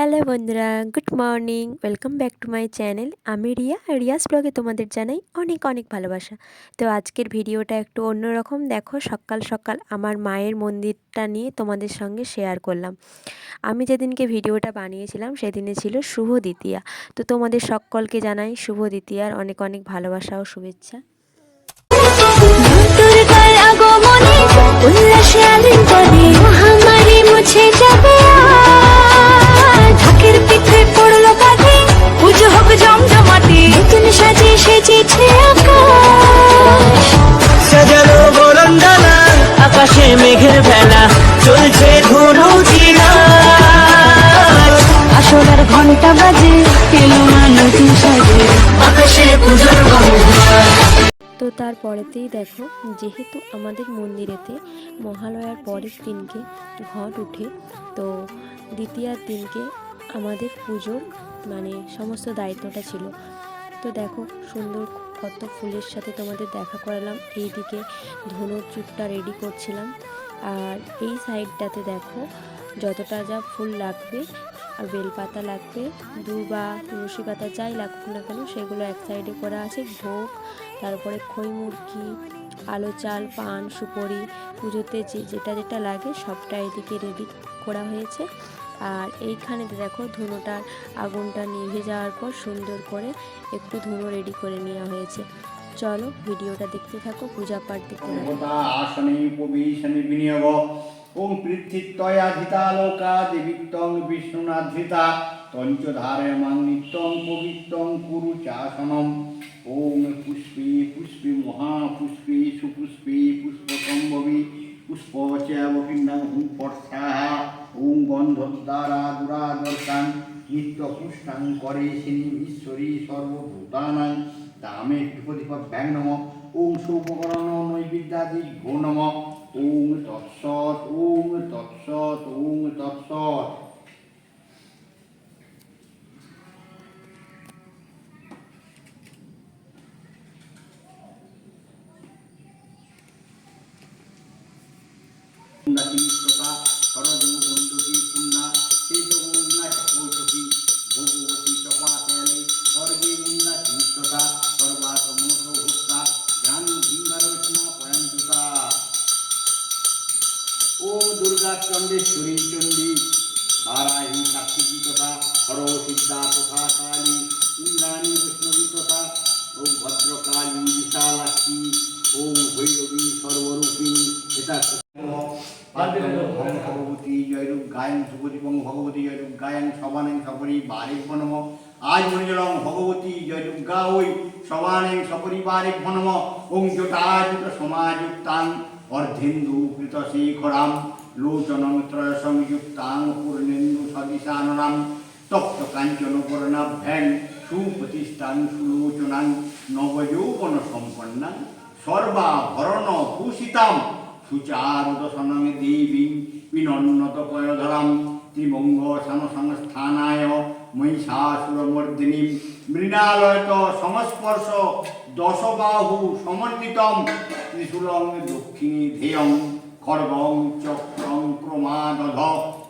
বন্ধুরা, good morning. Welcome back to my channel. আমি রিয়া রিয়াস ব্লগে তোমাদের জানাই অনেক অনেক ভালোবাসা। তো আজকের ভিডিওটা একটু অন্যরকম। দেখো, সকাল সকাল আমার মায়ের মন্দিরটা নিয়ে তোমাদের সঙ্গে শেয়ার করলাম। আমি যেদিনকে ভিডিওটা বানিয়েছিলাম, সেদিনে ছিল শুভ দ্বিতীয়া। তো তোমাদের সকলকে জানাই শুভ দ্বিতীয়ার অনেক অনেক ভালোবাসা ও শুভেচ্ছা। উল্লাসে ঢাকের পিঠে পড়ল কাঁধে পুজো হোক জমজমাটে নতুন সাজে সেজেছে আকাশ। সাজানো বরণডালা আকাশে মেঘের ভেলা চলছে ধনু আসলার ঘণ্টা বাজে এলো না নতুন সাজে। আকাশে পুজোর তো তারপরেতেই দেখো যেহেতু আমাদের মন্দিরেতে মহালয়ার পরের দিনকে ঘট উঠে তো দ্বিতীয়ার দিনকে আমাদের পুজোর মানে সমস্ত দায়িত্বটা ছিল। তো দেখো সুন্দর কত ফুলের সাথে তোমাদের দেখা করালাম। এইদিকে ধনুর চুপটা রেডি করছিলাম। আর এই সাইডটাতে দেখো যতটা যা ফুল লাগবে আর বেলপাতা লাগবে, দুবা, তুলসী পাতা যাই লাগুক না কেন সেগুলো এক সাইডে করা আছে। ভোগ, তারপরে খই মুরগি, আলো চাল, পান, সুপরি, পুজোতে যে যেটা যেটা লাগে সবটা এদিকে রেডি করা হয়েছে। আর এইখানে দেখো ধুনোটার আগুনটা নিভে যাওয়ার পর সুন্দর করে একটু ধুনো রেডি করে নেওয়া হয়েছে। চলো ভিডিওটা দেখতে থাকো, পূজা পাঠ দেখতে থাকো। আসনে উপবেশনে বিনিয়োগ ওং পৃথিত্বয়াধিতা লোকা দেবিত্তং বিষ্ণুনাধৃতা তঞ্চধারয়মাং নিত্যং পবিত্রং কুরু চাসনম ওং পুষ্পে পুষ্পে মহাপুষ্পে সুপুষ্পে পুষ্পসম্ভবী পুষ্প চেবকিন্নাং হুং পর্ষাহা ওং গন্ধদ্বারা নিত্য নিত্যপুষ্টাং করে শ্রেণি ঈশ্বরী সর্বভূতানাং দামে বিপদীপ ব্যাং নম। ওং সৌপকরণ নৈবিদ্যাদি ঘো নম। ওং তৎসৎ ওং তৎসৎ ওং তৎসৎ। দুর্গা চণ্ডেশ্বরী চণ্ডী বারাহী সাক্ষী তথা হর সিদ্ধা তথা, কালী, ইন্দ্রাণী, বৈষ্ণবী তথা, ওম ভদ্রকালী, বিশালাক্ষী, ওম ভৈরবী, সর্বরূপিণী এটা ভগবতী জয়রূপ গায়ন সুপদীপং ভগবতী জয়রূপ গায়ন সবানেং সপরি বারিক নম। আজ মনিজলং ভগবতী জয়দুর্গা ওই সবানেং সপরিবারিক নম। ওং জটাযুত সমাযুক্তাং অর্ধেন্দু কৃত শেখরাম লোচনং ত্রয় সংযুক্তাং পূর্ণেন্দু সদিশাননাম তপ্ত কাঞ্চন করণাভ্যাং সুপ্রতিষ্ঠান সুলোচনাং নবযৌবন সম্পন্নাং সর্বাভরণ ভূষিতাম সুচারুদশনং দেবী বিনন্নত পয়ধরাম ত্রিবঙ্গ সংস্থানায় মহিষাসুরমর্দিনী মৃণালয়ত সংস্পর্শ দশবাহু সমন্বিতম ত্রিশূলং দক্ষিণী ধেয়ং খড়গং চক্রং ক্রমাদধ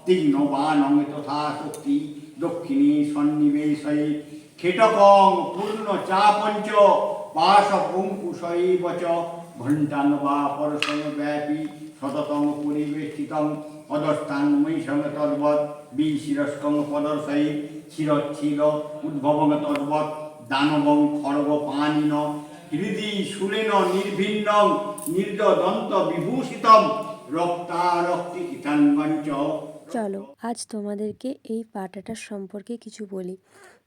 তীক্ষ্ণবাণং তথা শক্তি দক্ষিণী সন্নিবেশয়ে খেটকং পূর্ণ চাপঞ্চ পাশ অঙ্কুশৈব চ ঘণ্টাং বা পরশং ব্যাপী শততং পরিবেষ্টিতং অদস্তাং মহিষং তদ্বৎ বিশিরস্কং পদর্শয়ে শিরচ্ছিল উদ্ভবং তদ্বৎ দানবং, খড়গ পানিন হৃদি শুলেন নির্ভিন্নং নির্দন্ত বিভূষিতম, রক্তারক্তি ইতাঙ্গঞ্চ চলো, আজ তোমাদেরকে এই পাটাটার সম্পর্কে কিছু বলি।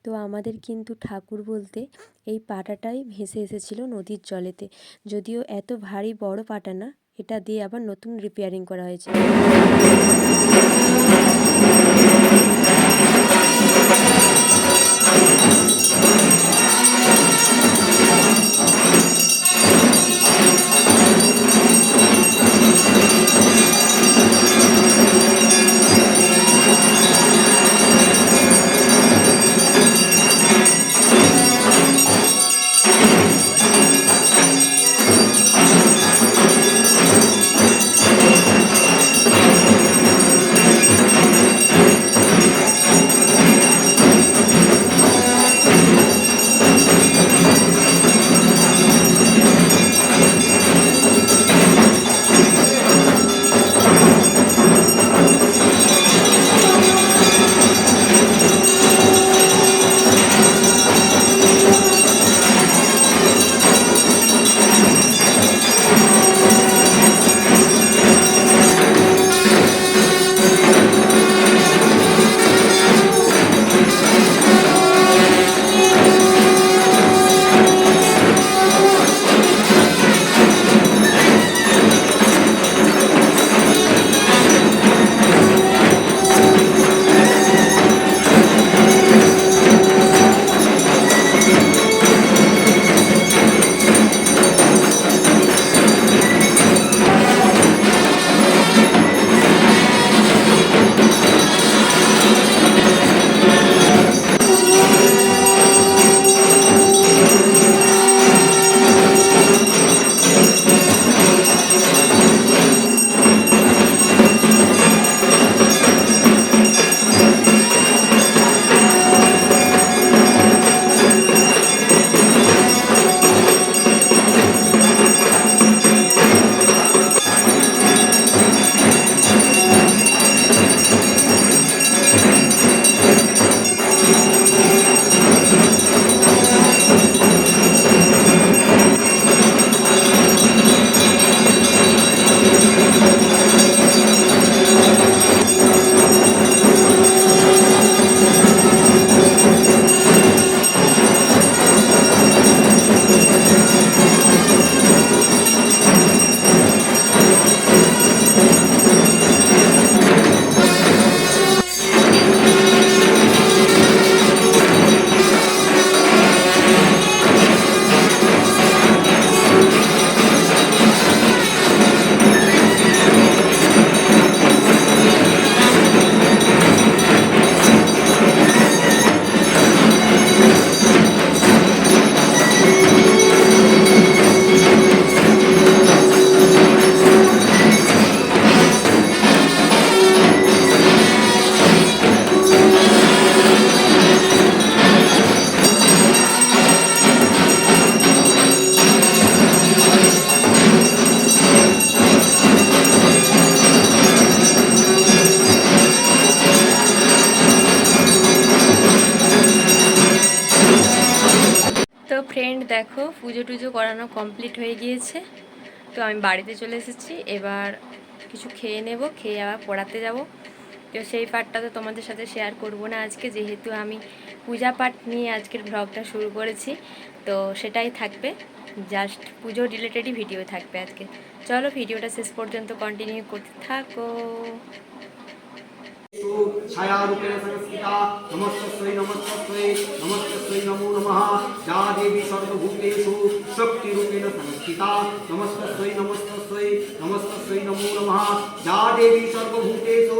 তো আমাদের কিন্তু ঠাকুর বলতে এই পাটাটাই ভেসে এসেছিল নদীর জলেতে। যদিও এত ভারী বড় পাটা না, এটা দিয়ে আবার নতুন রিপেয়ারিং করা হয়েছে। দেখো, পুজো টুজো করানো কমপ্লিট হয়ে গিয়েছে। তো আমি বাড়িতে চলে এসেছি। এবার কিছু খেয়ে নেব, খেয়ে আবার পড়াতে যাব। তো সেই পার্টটা তো তোমাদের সাথে শেয়ার করব না আজকে। যেহেতু আমি পূজা পাঠ নিয়ে আজকের ব্লগটা শুরু করেছি, তো সেটাই থাকবে। জাস্ট পুজো রিলেটেডই ভিডিও থাকবে আজকে। চলো ভিডিওটা শেষ পর্যন্ত কন্টিনিউ করতে থাকো। বস্তু ছায়ারূপেণ সংস্কৃতা নমস্তৈ নমস্তৈ নমস্তৈ নমো নমঃ যা দেবী সর্বভূতেষু শক্তিরূপেণ সংস্কৃতা নমস্তৈ নমস্তৈ নমস্তৈ নমো নমঃ যা দেবী সর্বভূতেষু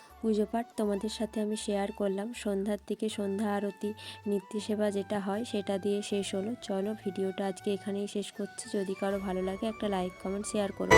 পুজো পাঠ তোমাদের সাথে আমি শেয়ার করলাম। সন্ধ্যার থেকে সন্ধ্যা আরতি, নিত্য সেবা যেটা হয় সেটা দিয়ে শেষ হলো। চলো ভিডিওটা আজকে এখানেই শেষ করছি। যদি কারও ভালো লাগে একটা লাইক কমেন্ট শেয়ার করো।